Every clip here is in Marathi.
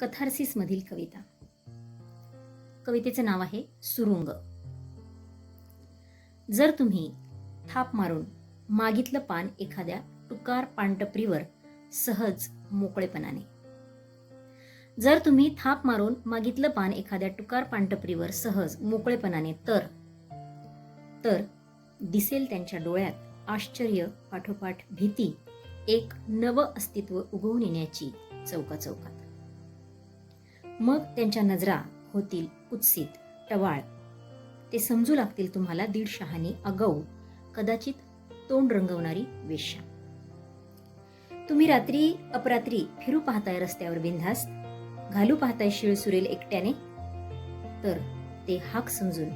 कथार्सिसमधील कविता. कवितेचे नाव आहे सुरुंग. जर तुम्ही थाप मारून मागितलं पान एखाद्या टुकार पानटपरीवर सहज मोकळेपणाने. जर तुम्ही थाप मारून मागितलं पान एखाद्या टुकार पानटपरीवर सहज मोकळेपणाने तर तर दिसेल त्यांच्या डोळ्यात आश्चर्य पाठोपाठ भीती एक नव अस्तित्व उगवून येण्याची चौका चौकात मग त्यांच्या नजरा होतील कुत्सित टवाळ. ते समजू लागतील तुम्हाला दीड शहानी अगाऊ कदाचित तोंड रंगवणारी वेश्या. तुम्ही रात्री अपरात्री फिरू पाहताय रस्त्यावर बिनधास्त घालू पाहताय शिळ सुरेल एकट्याने. तर ते हाक समजून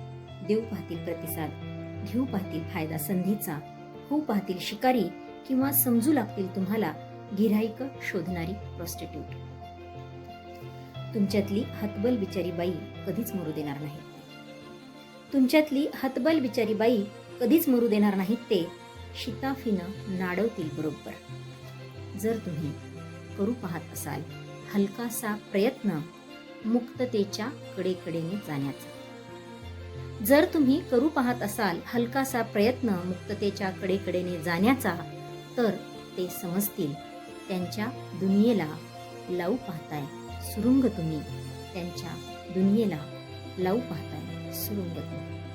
देऊ पाहतील प्रतिसाद घेऊ पाहतील फायदा संधीचा होऊ पाहतील शिकारी किंवा समजू लागतील तुम्हाला गिऱ्हाईक शोधणारी प्रॉस्टिट्यूट तुमच्यातली हतबल बिचारी बाई कधीच मरू देणार नाही. तुमच्यातली हतबल बिचारी बाई कधीच मरू देणार नाहीत ते शिताफीनं नाडवतील बरोबर. जर तुम्ही करू पाहत असाल हलकासा प्रयत्न मुक्ततेच्या कडेकडेने जाण्याचा. जर तुम्ही करू पाहत असाल हलकासा प्रयत्न मुक्ततेच्या कडेकडेने जाण्याचा तर ते समजतील त्यांच्या दुनियेला लावू पाहताय. सुरुंग तुम्ही. त्यांच्या दुनियेला लावू पाहताय सुरुंग तुम्ही.